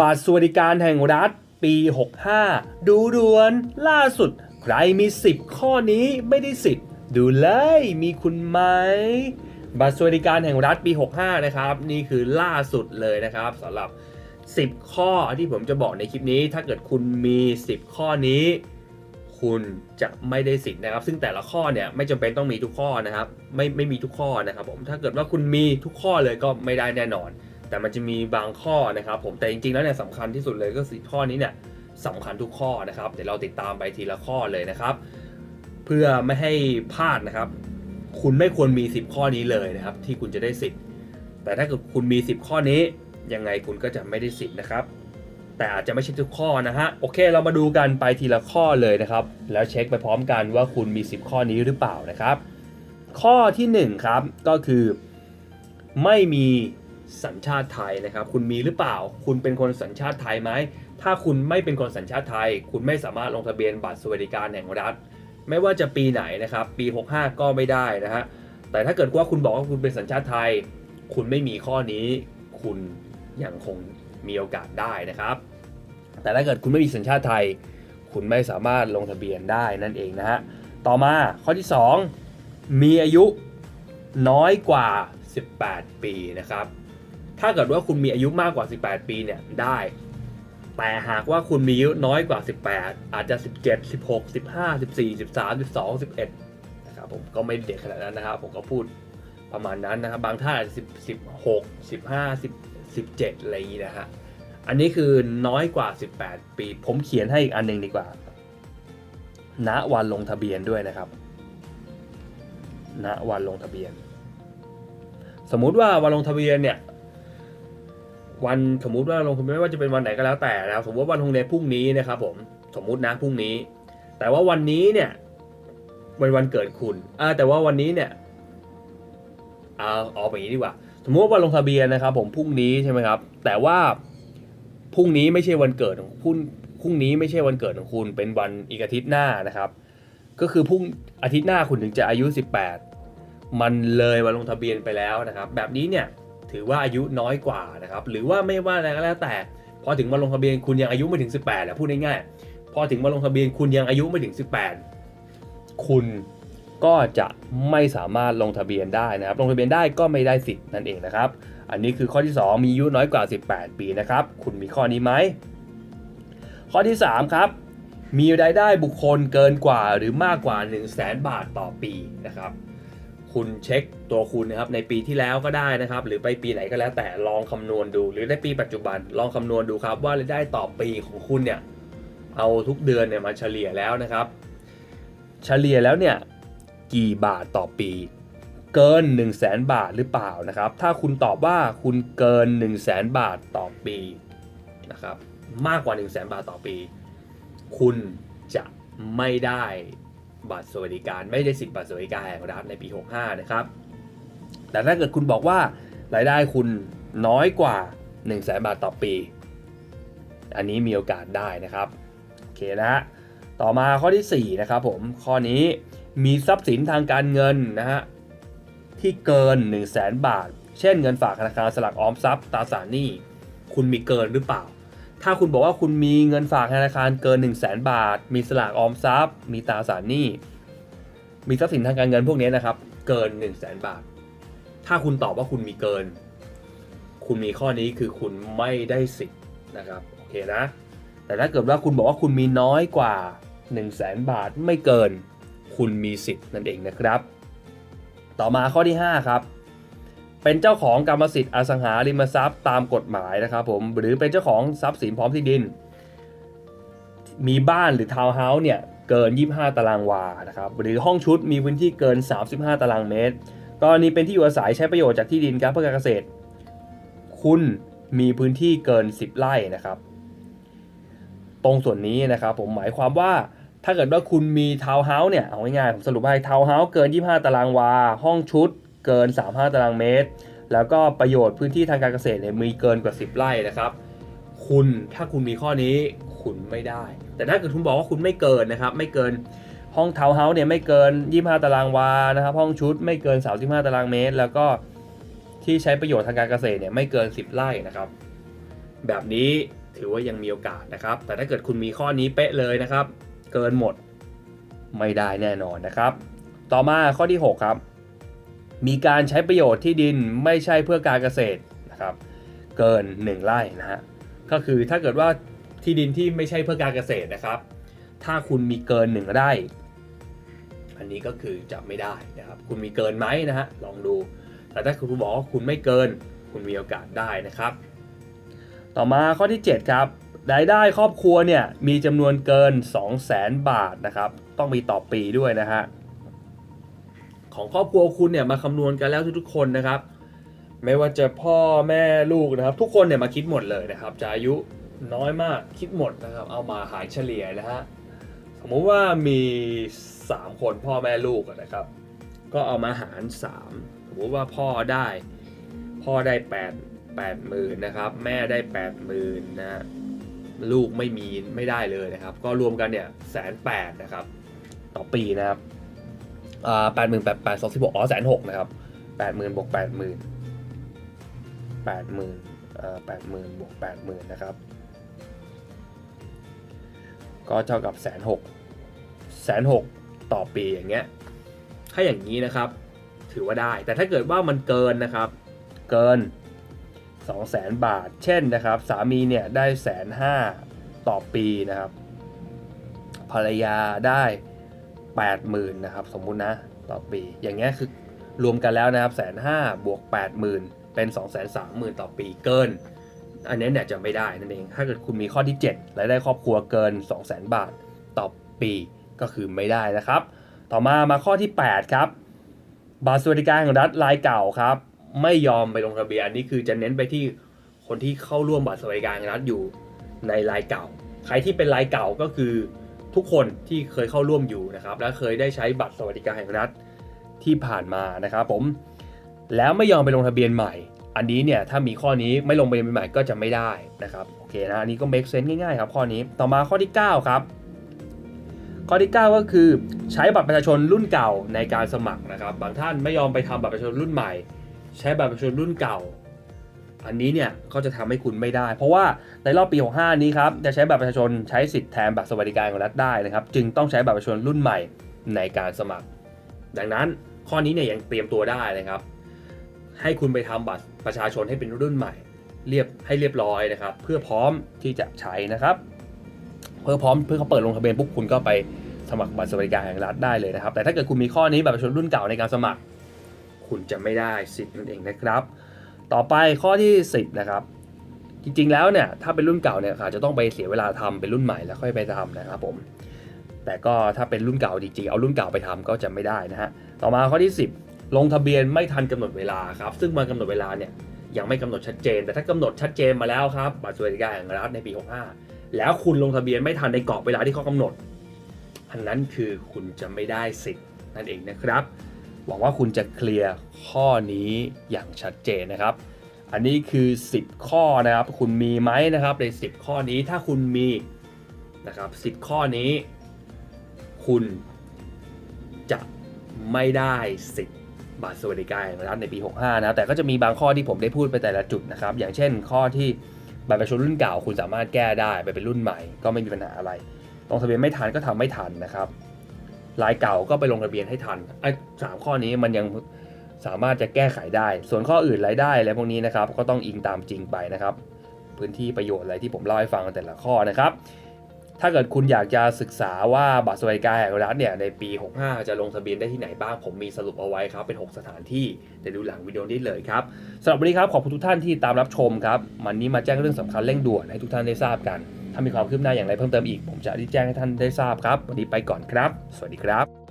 บัตรสวัสดิการแห่งรัฐปี 65 ดูด่วนล่าสุด ใครมี 10 ข้อนี้ไม่ได้สิทธิ์ ดูเลยมีคุณไหมบัตรสวัสดิการแห่งรัฐปี 65 นะครับ นี่คือล่าสุดเลยนะครับสำหรับ 10 ข้อที่ผมจะบอกในคลิปนี้ ถ้าเกิดคุณมี 10 ข้อนี้ คุณจะไม่ได้สิทธิ์นะครับ ซึ่งแต่ละข้อเนี่ยไม่จำเป็นต้องมีทุกข้อนะครับ ไม่ไม่มีทุกข้อนะครับผมถ้าเกิดว่าคุณมีทุกข้อเลยก็ไม่ได้แน่นอน แต่มันจะมีบางข้อนะครับผมแต่จริงๆแล้วเนี่ยสำคัญที่สุดเลยก็สิข้อนี้เนี่ยสำคัญทุกข้อนะครับ เดี๋ยวเราติดตามไปทีละข้อเลยนะครับ เพื่อไม่ให้พลาดนะครับ คุณไม่ควรมี 10 ข้อนี้เลยนะครับ ที่คุณจะได้สิทธิ์แต่ถ้าเกิดคุณมี 10 ข้อนี้ยังไงคุณก็จะไม่ได้สิทธิ์นะครับ แต่อาจจะไม่ใช่ทุกข้อนะฮะโอเค เรามาดูกันไปทีละข้อเลยนะครับ แล้วเช็คไปพร้อมกันว่าคุณมี 10 ข้อนี้หรือเปล่านะครับ ข้อที่1ครับก็คือไม่มี สัญชาติไทยนะครับ คุณมีหรือเปล่า คุณเป็นคนสัญชาติไทยไหม ถ้าคุณไม่เป็นคนสัญชาติไทย คุณไม่สามารถลงทะเบียนบัตรสวัสดิการแห่งรัฐ ไม่ว่าจะปีไหนนะครับ ปี 65 ก็ไม่ได้นะฮะ แต่ถ้าเกิดว่าคุณบอกว่าคุณเป็นสัญชาติไทย คุณไม่มีข้อนี้ คุณยังคงมีโอกาสได้นะครับ แต่ถ้าเกิดคุณไม่มีสัญชาติไทย คุณไม่สามารถลงทะเบียนได้นั่นเองนะฮะ ต่อมาข้อที่ 2 มีอายุน้อยกว่า 18 ปีนะครับ ถ้าเกิดว่าคุณมีอายุมากกว่า 18 ปีเนี่ยได้ แต่หากว่าคุณมีอายุน้อยกว่า 18 อาจจะ 17 16 15 14 13 12 11นะครับผมก็ไม่เด็กขนาดนั้นนะครับ ผมก็พูดประมาณนั้นนะครับ บางท่านอาจจะ10 16 15 10 17 อะไรอย่างนี้นะฮะอันนี้คือน้อยกว่า 18 ปี ผมเขียนให้อีกอันหนึ่งดีกว่าณวันลงทะเบียนด้วยนะครับณวันลงทะเบียน สมมุติว่าวันลงทะเบียนเนี่ย วันสมมุติว่าลงทะเบียนไม่ว่าจะเป็นวันไหนก็แล้วแต่นะครับสมมติว่าวันลงเบียนพรุ่งนี้นะครับผมสมมุตินะพรุ่งนี้ แต่ว่าวันนี้เนี่ยเป็นวันเกิดคุณอ่าแต่ว่าวันนี้เนี่ยเอาเอาไปอย่างนี้ดีกว่า สมมติว่าวันลงทะเบียนนะครับ ผมพรุ่งนี้ใช่ไหมครับ แต่ว่าพรุ่งนี้ไม่ใช่วันเกิดของคุณพรุ่งนี้ไม่ใช่วันเกิดของคุณเป็นวันอีกอาทิตย์หน้านะครับ ก็คือพรุ่งอาทิตย์หน้าคุณถึงจะอายุ 18 มันเลยวันลงทะเบียนไปแล้วนะครับ แบบนี้เนี่ย ถือว่าอายุน้อยกว่านะครับ หรือว่าไม่ว่าอะไรก็แล้วแต่ พอถึงวันลงทะเบียนคุณยังอายุไม่ถึง 18แหละพูดง่ายๆ พอถึงวันลงทะเบียนคุณยังอายุไม่ถึง 18 คุณก็จะไม่สามารถลงทะเบียนได้นะครับ ลงทะเบียนได้ก็ไม่ได้สิทธิ์นั่นเองนะครับ อันนี้คือข้อที่ 2 มีอายุน้อยกว่า 18 ปีนะครับ คุณมีข้อนี้ไหม ข้อที่ 3 ครับ มีรายได้บุคคลเกินกว่าหรือมากกว่า 1 0 0 0 0แบาทต่อปีนะครับ คุณเช็คตัวคุณนะครับในปีที่แล้วก็ได้นะครับ หรือไปปีไหนก็แล้วแต่ลองคำนวณดู หรือในปีปัจจุบันลองคำนวณดูครับ ว่ารายได้ต่อปีของคุณเนี่ยเอาทุกเดือนเนี่ยมาเฉลี่ยแล้วนะครับ เฉลี่ยแล้วเนี่ยกี่บาทต่อปี เกิน 1 0 0 0 0แบาทหรือเปล่านะครับ ถ้าคุณตอบว่าคุณเกิน 1 0 0 0 0แบาทต่อปีนะครับมากกว่า 1 0 0 0 0แบาทต่อปี คุณจะไม่ได้ บัตรสวัสดิการไม่ได้สิทธิ์บัตรสวัสดิการแห่งรัฐในปี 65 นะครับ แต่ถ้าเกิดคุณบอกว่ารายได้คุณน้อยกว่า 1 0 0 0 0แบาทต่อปี อันนี้มีโอกาสได้นะครับโอเคนะฮะต่อมาข้อที่ 4 นะครับผมข้อนี้มีทรัพย์สินทางการเงินนะฮะที่เกิน 1 0 0 0 0แบาท เช่นเงินฝากธนาคารสลักออมทรัพย์ตราสารหนี้ คุณมีเกินหรือเปล่า ถ้าคุณบอกว่าคุณมีเงินฝากธนาคารเกิน 1 0 0 0 0แบาท มีสลากออมทรัพย์ มีตราสารหนี้ มีทรัพย์สินทางการเงินพวกนี้นะครับ เกิน 1 0 0 0 0แบาท ถ้าคุณตอบว่าคุณมีเกิน คุณมีข้อนี้คือคุณไม่ได้สิทธิ์นะครับโอเคนะ แต่ถ้าเกิดว่าคุณบอกว่าคุณมีน้อยกว่า 1 0 0 0 0แบาทไม่เกิน คุณมีสิทธิ์นั่นเองนะครับ ต่อมาข้อที่ 5 ครับ เป็นเจ้าของกรรมสิทธิ์อสังหาริมทรัพย์ตามกฎหมายนะครับผมหรือเป็นเจ้าของทรัพย์สินพร้อมที่ดิน มีบ้านหรือทาวน์เฮาส์เนี่ยเกิน 25 ตารางวานะครับหรือห้องชุดมีพื้นที่เกิน 35 ตารางเมตรกรณีเป็นที่อยู่อาศัยใช้ประโยชน์จากที่ดินครับเพื่อการเกษตร คุณมีพื้นที่เกิน 10 ไร่นะครับ ตรงส่วนนี้นะครับผมหมายความว่าถ้าเกิดว่าคุณมีทาวน์เฮาส์เนี่ยเอาง่ายๆผมสรุปให้ทาวน์เฮาส์เกิน 25 ตารางวา ห้องชุด เกิน 35 ตารางเมตร แล้วก็ประโยชน์พื้นที่ทางการเกษตรเนี่ยมีเกินกว่า 10 ไร่นะครับ คุณถ้าคุณมีข้อนี้คุณไม่ได้ แต่ถ้าเกิดคุณบอกว่าคุณไม่เกินนะครับ ไม่เกินห้องทาวน์เฮาส์เนี่ยไม่เกิน 25 ตารางวานะครับ ห้องชุดไม่เกิน 35 ตารางเมตร แล้วก็ที่ใช้ประโยชน์ทางการเกษตรเนี่ยไม่เกิน 10 ไร่นะครับ แบบนี้ถือว่ายังมีโอกาสนะครับ แต่ถ้าเกิดคุณมีข้อนี้เป๊ะเลยนะครับ เกินหมดไม่ได้แน่นอนนะครับ ต่อมาข้อที่ 6 ครับ มีการใช้ประโยชน์ที่ดินไม่ใช่เพื่อการเกษตรนะครับเกิน 1 ไร่นะฮะก็คือถ้าเกิดว่าที่ดินที่ไม่ใช่เพื่อการเกษตรนะครับ ถ้าคุณมีเกิน 1 ไร่ อันนี้ก็คือจะไม่ได้นะครับคุณมีเกินไหมนะฮะลองดู แต่ถ้าคุณบอกว่าคุณไม่เกิน คุณมีโอกาสได้นะครับ ต่อมาข้อที่ 7 ครับรายได้ครอบครัวเนี่ยมีจำนวนเกิน 2 0 0 0 0 0 บาทนะครับ ต้องมีต่อปีด้วยนะฮะ ของครอบครัวคุณเนี่ยมาคำนวณกันแล้วทุกๆคนนะครับ ไม่ว่าจะพ่อแม่ลูกนะครับ ทุกคนเนี่ยมาคิดหมดเลยนะครับจะอายุน้อยมากคิดหมดนะครับ เอามาหารเฉลี่ยนะฮะสมมุติว่ามี 3 คนพ่อแม่ลูกนะครับ ก็เอามาหาร 3 สมมุติว่าพ่อได้ พ่อได้ 8 8หมื่นนะครับ แม่ได้8หมื่นนะลูกไม่มีไม่ได้เลยนะครับ ก็รวมกันเนี่ยแสนแปดนะครับ ต่อปีนะครับ แปดหมื่นแปดแปดสองสิบหกอ๋อแสนหกนะครับแปดหมื่นบวกแปดหมื่นแปดหมื่นอ่อแปดหมื่นบวกแปดหมื่นนะครับ ก็เท่ากับแสนหกแสนหกต่อปีอย่างเงี้ยถ้าอย่างนี้นะครับ ถือว่าได้ แต่ถ้าเกิดว่ามันเกินนะครับ เกิน 2 0 0แสนบาท เช่นนะครับ สามีเนี่ยได้แสนห้าต่อปีนะครับ ภรรยาได้ 8 0,000นะครับสมมุตินะต่อปี อย่างเงี้ยคือรวมกันแล้วนะครับแสนห้าบวก 80,000 เป็น 2 3 0 0 0 0 ต่อปีเกิน อันนี้เนี่ยจะไม่ได้นั่นเอง ถ้าเกิดคุณมีข้อที่ 7รายได้ครอบครัวเกิน 2 0 0 0 0 0 บาทต่อปีก็คือไม่ได้นะครับ ต่อมามาข้อที่ 8 ครับบัตรสวัสดิการของรัฐรายเก่าครับ ไม่ยอมไปลงทะเบียนอันนี้คือจะเน้นไปที่คนที่เข้าร่วมบัตรสวัสดิการแห่งรัฐอยู่ในรายเก่า ใครที่เป็นรายเก่าก็คือ ทุกคนที่เคยเข้าร่วมอยู่นะครับและเคยได้ใช้บัตรสวัสดิการแห่งรัฐที่ผ่านมานะครับผมแล้วไม่ยอมไปลงทะเบียนใหม่ อันนี้เนี่ยถ้ามีข้อนี้ไม่ลงทะเบียนใหม่ก็จะไม่ได้นะครับโอเคนะอันนี้ก็ make sense ง่ายๆครับข้อนี้ต่อมาข้อที่ 9 ครับ ข้อที่ 9 ก็คือใช้บัตรประชาชนรุ่นเก่าในการสมัครนะครับ บางท่านไม่ยอมไปทำบัตรประชาชนรุ่นใหม่ ใช้บัตรประชาชนรุ่นเก่า อันนี้เนี่ยก็จะทำให้คุณไม่ได้ เพราะว่าในรอบปี 65 นี้ครับจะใช้บัตรประชาชนใช้สิทธิ์แทนบัตรสวัสดิการของรัฐได้นะครับ จึงต้องใช้บัตรประชาชนรุ่นใหม่ในการสมัคร ดังนั้นข้อนี้เนี่ยยังเตรียมตัวได้นะครับ ให้คุณไปทำบัตรประชาชนให้เป็นรุ่นใหม่ เรียบให้เรียบร้อยนะครับ เพื่อพร้อมที่จะใช้นะครับเพื่อพร้อมเพื่อเขาเปิดลงทะเบียนปุ๊บคุณก็ไปสมัครบัตรสวัสดิการแห่งรัฐได้เลยนะครับ แต่ถ้าเกิดคุณมีข้อนี้บัตรประชาชนรุ่นเก่าในการสมัคร คุณจะไม่ได้สิทธิ์นั่นเองนะครับ ต่อไปข้อที่ 10 นะครับ จริงๆแล้วเนี่ยถ้าเป็นรุ่นเก่าเนี่ยอาจจะต้องไปเสียเวลาทำเป็นรุ่นใหม่แล้วค่อยไปทำนะครับผมแต่ก็ถ้าเป็นรุ่นเก่าจริงๆเอารุ่นเก่าไปทำก็จะไม่ได้นะฮะต่อมาข้อที่ 10 ลงทะเบียนไม่ทันกำหนดเวลาครับซึ่งมันกำหนดเวลาเนี่ยยังไม่กำหนดชัดเจน แต่ถ้ากำหนดชัดเจนมาแล้วครับบัตรสวัสดิการแห่งรัฐในปี 65 แล้วคุณลงทะเบียนไม่ทันในกรอบเวลาที่เขากำหนดอันนั้นคือคุณจะไม่ได้สิทธิ์นั่นเองนะครับ หวังว่าคุณจะเคลียร์ข้อนี้อย่างชัดเจนนะครับ อันนี้คือ 10 ข้อนะครับ คุณมีไหมนะครับใน 10 ข้อนี้ถ้าคุณมีนะครับ 10 ข้อนี้ คุณจะไม่ได้สิทธิ์บัตรสวัสดิการแห่งรัฐในปี 65 นะแต่ก็จะมีบางข้อที่ผมได้พูดไปแต่ละจุดนะครับ อย่างเช่น ข้อที่บัตรประชาชนรุ่นเก่า คุณสามารถแก้ได้ไปเป็นรุ่นใหม่ ก็ไม่มีปัญหาอะไรลงทะเบียนไม่ทันก็ทำไม่ทันนะครับ รายเก่าก็ไปลงทะเบียนให้ทันไอ้สามข้อนี้มันยังสามารถจะแก้ไขได้ ส่วนข้ออื่นรายได้อะไรพวกนี้นะครับ ก็ต้องอิงตามจริงไปนะครับ พื้นที่ประโยชน์อะไรที่ผมเล่าให้ฟังแต่ละข้อนะครับ ถ้าเกิดคุณอยากจะศึกษาว่าบัตรสวัสดิการแห่งรัฐเนี่ยในปี 65 จะลงทะเบียนได้ที่ไหนบ้าง ผมมีสรุปเอาไว้ครับ เป็น 6 สถานที่เดี๋ยวดูหลังวิดีโอนี้เลยครับสำหรับวันนี้ครับขอบคุณทุกท่านที่ตามรับชมครับ วันนี้มาแจ้งเรื่องสำคัญเร่งด่วนให้ทุกท่านได้ทราบกัน ถ้ามีความคืบหน้าอย่างไรเพิ่มเติมอีก ผมจะรีบแจ้งให้ท่านได้ทราบครับ วันนี้ไปก่อนครับ สวัสดีครับ